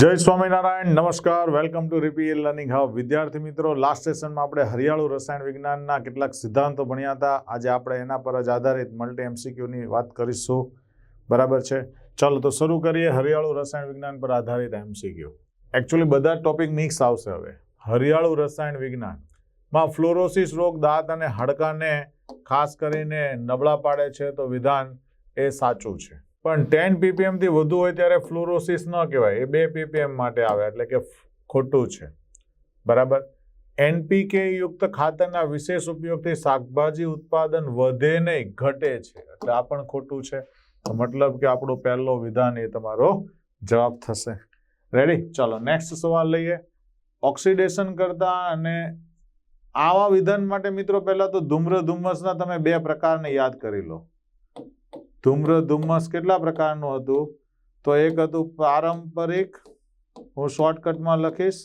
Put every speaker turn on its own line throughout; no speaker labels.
જય સ્વામિનારાયણ, નમસ્કાર, welcome to RPL learning hub વિદ્યાર્થી મિત્રો લાસ્ટ સેશનમાં આપણે હરિયાળુ રસાયણ વિજ્ઞાનના કેટલાક સિદ્ધાંતો ભણ્યા હતા. આજે આપણે એના પર જ આધારિત મલ્ટી એમસીક્યુની વાત કરીશું. બરાબર છે? ચાલો તો શરૂ કરીએ હરિયાળુ રસાયણ વિજ્ઞાન પર આધારિત એમસીક્યુ એકચ્યુઅલી બધા ટોપિક મિક્સ આવશે હવે. હરિયાળુ રસાયણ વિજ્ઞાનમાં ફ્લોરોસિસ રોગ દાંત અને હાડકાને ખાસ કરીને નબળા પાડે છે તો વિધાન એ સાચું છે. પણ ટેન પીપીએમથી વધુ હોય ત્યારે ફ્લોરોસિસ ન કહેવાય. એ બે પીપીએમ માટે આવે, એટલે કે ખોટું છે. બરાબર? એનપીકે યુક્ત ખાતરના વિશેષ ઉપયોગથી શાકભાજી ઉત્પાદન વધે નહીં, ઘટે છે. એટલે આ પણ ખોટું છે. તો મતલબ કે આપણો પહેલો વિધાન એ તમારો જવાબ થશે. રેડી ચાલો નેક્સ્ટ સવાલ લઈએ. ઓક્સિડેશન કરતા અને આવા વિધાન માટે મિત્રો પહેલાં તો ધુમ્ર ધુમ્મસના તમે બે પ્રકારને યાદ કરી લો. ધૂમ્ર ધુમ્મસ કેટલા પ્રકારનું હતું? તો એક હતું પારંપરિક, હું શોર્ટકટમાં લખીશ,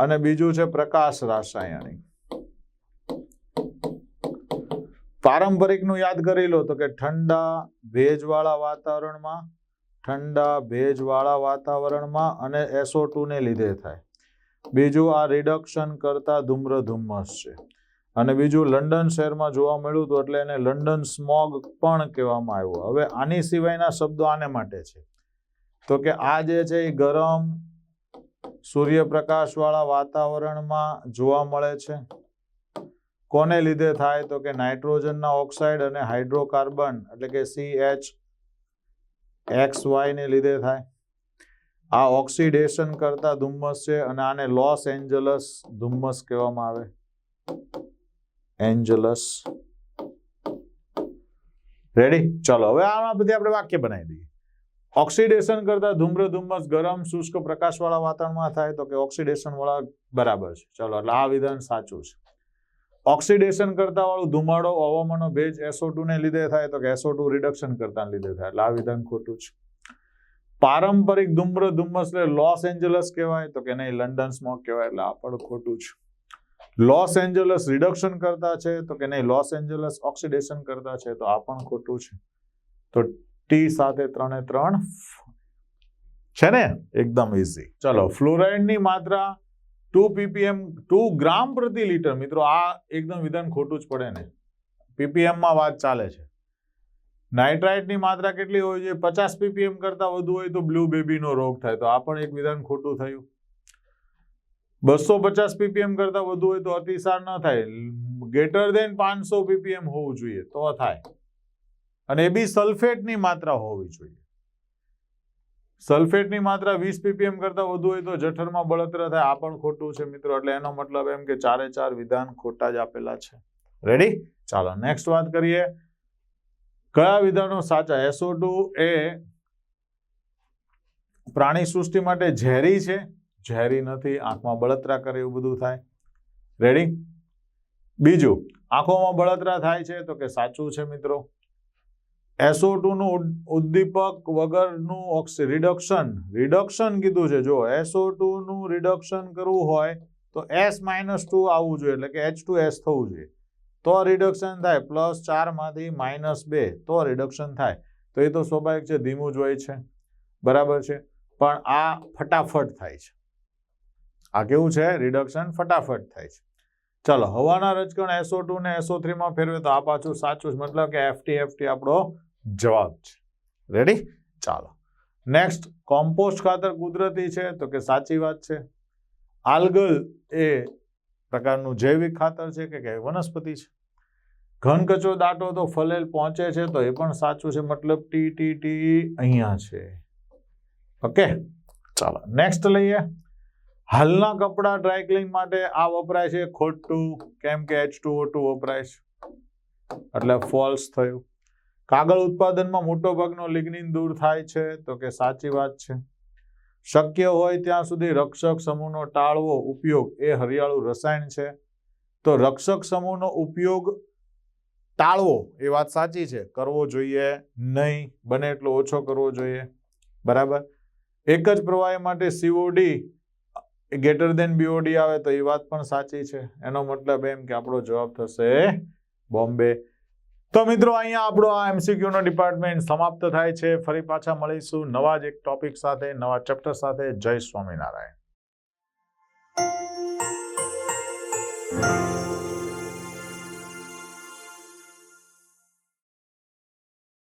અને બીજું છે પ્રકાશ રાસાયણિક. પારંપરિકનું યાદ કરી લો તો કે ઠંડા ભેજવાળા વાતાવરણમાં, ઠંડા ભેજવાળા વાતાવરણમાં અને એસો ને લીધે થાય. બીજું આ રિડક્શન કરતા ધુમ્ર ધુમ્મસ છે. અને બીજું લંડન શહેરમાં જોવા મળ્યું હતું એટલે એને લંડન સ્મોગ પણ કહેવામાં આવ્યું. હવે આની સિવાયના શબ્દો આને માટે છે? તો કે આ જે છે એ ગરમ સૂર્યપ્રકાશવાળા વાતાવરણમાં જોવા મળે છે. કોને લીધે થાય? તો કે નાઇટ્રોજનના ઓક્સાઇડ અને હાઇડ્રોકાર્બન, એટલે કે સી એચ એક્સ વાયને લીધે થાય. આ ઓક્સિડેશન કરતા ધુમ્મસ છે અને આને લોસ એન્જલસ ધુમ્મસ કહેવામાં આવે. એન્જલસ રેડી ચલો, હવે આમાં બધી આપણે વાક્ય બનાવી દઈએ. ઓક્સિડેશન કરતા ધૂમ્ર, ધુમ્મસ, ગરમ, શુષ્ક પ્રકાશવાળા વાતાવરણમાં થાય તો કે ઓક્સિડેશન વાળા બરાબર છે. ચલો, એટલે આ વિધાન સાચું છે. ઓક્સિડેશન કરતા વાળું ધુમાડો, હવામાનનો ભેજ એસો ને લીધે થાય તો કે એસો રિડક્શન કરતા લીધે થાય. એટલે આ વિધાન ખોટું છે. પારંપરિક ધુમ્ર, ધુમ્મસ એટલે લોસ એન્જલસ કહેવાય તો કે નહીં, લંડન સ્મોક કહેવાય. એટલે આ પણ ખોટું છે. લોસ એન્જલસ રિડક્શન કરતા છે, તો કે નહીં, લોસ એન્જલસ ઓક્સિડેશન કરતા છે, તો આ પણ ખોટું છે. તો ટી સાથે ત્રણે ત્રણ છે ને? એકદમ ઇઝી ચલો ફ્લોરાઇડની માત્રા ટુ પીપીએમ ટુ ગ્રામ પ્રતિ લીટર. મિત્રો, આ એકદમ વિધાન ખોટું જ પડે ને. પીપીએમમાં વાત ચાલે છે. નાઇટ્રાઇટની માત્રા કેટલી હોય છે? પચાસ પીપીએમ કરતાં વધુ હોય તો બ્લુ બેબીનો રોગ થાય. તો આ પણ એક વિધાન ખોટું થયું. બસો પચાસ પીપીએમ કરતાં વધુ હોય તો અતિસાર ન થાય. ગ્રેટર દેન પાંચસો પીપીએમ હોવું જોઈએ તો થાય. અને એ બી સલ્ફેટની માત્રા હોવી જોઈએ. સલ્ફેટની માત્રા વીસ પીપીએમ કરતાં વધુ હોય તો જઠરમાં બળતરા થાય. આ પણ ખોટું છે મિત્રો, એટલે એનો મતલબ એમ કે ચારે ચાર વિધાન ખોટા જ આપેલા છે. રેડી ચાલો નેક્સ્ટ વાત કરીએ. કયા વિધાનો સાચા? એસો એ પ્રાણી સૃષ્ટિ માટે ઝેરી છે. ઝેરી નથી, આંખમાં બળતરા કરે એવું બધું થાય. રેડી બીજું, આંખોમાં બળતરા થાય છે તો કે સાચું છે મિત્રો? એસો નું ઉદ્દીપક વગરનું ઓક્સી રિડક્શન રિડક્શન કીધું છે. જો એસો નું રિડક્શન કરવું હોય તો એસ માઇનસ ટુ આવવું જોઈએ, એટલે કે એચ ટુ એસ થવું જોઈએ. તો રિડક્શન થાય પ્લસ ચારમાંથી માઇનસ બે, તો રિડક્શન થાય. તો એ તો સ્વાભાવિક છે, ધીમું જ હોય છે. બરાબર છે? પણ આ ફટાફટ થાય છે. આ કેવું છે? રિડક્શન ફટાફટ થાય છે. ચલો, હવાના રજકણ એસો ટુ ને એસો થ્રીમાં ફેરવે તો આ પાછું સાચું મતલબ કે એફટી એફટી આપણો જવાબ છે. રેડી ચાલો. નેક્સ્ટ કોમ્પોસ્ટ ખાતર કુદરતી છે તો કે સાચી વાત છે? આલ્ગલ એ પ્રકારનું જૈવિક ખાતર છે કે કે વનસ્પતિ છે? ઘન કચરો દાટો તો ફલેલ પહોંચે છે તો એ પણ સાચું છે મતલબ ટી ટી ટી અહીંયા છે. ઓકે ચાલો નેક્સ્ટ લઈએ. હાલના કપડાં ડ્રાય ક્લીન માટે આ વપરાય છે ખોટું, કેમ કે એચ ટુ ટુ વપરાય છે. એટલે ફોલ્સ થયું. કાગળ ઉત્પાદનમાં મોટો ભાગનો લિગ્નિન દૂર થાય છે, તો કે સાચી વાત છે. શક્ય હોય ત્યાં સુધી રક્ષક સમૂહનો ટાળવો ઉપયોગ, એ હરિયાળું રસાયણ છે. તો રક્ષક સમૂહનો ઉપયોગ ટાળવો, એ વાત સાચી છે. કરવો જોઈએ નહીં, બને એટલો ઓછો કરવો જોઈએ. બરાબર? એક જ પ્રવાહી માટે સીઓડી ગેટર દેન બીઓડી આવે તો એ વાત પણ સાચી છે. એનો મતલબ એમ કે આપણો જવાબ થશે બોમ્બે. તો મિત્રો, અહીંયા આપણો આ એમસીક્યુ નો ડિપાર્ટમેન્ટ સમાપ્ત થાય છે. ફરી પાછા મળીશું નવા જ એક ટોપિક સાથે, નવા ચેપ્ટર સાથે. જય સ્વામિનારાયણ.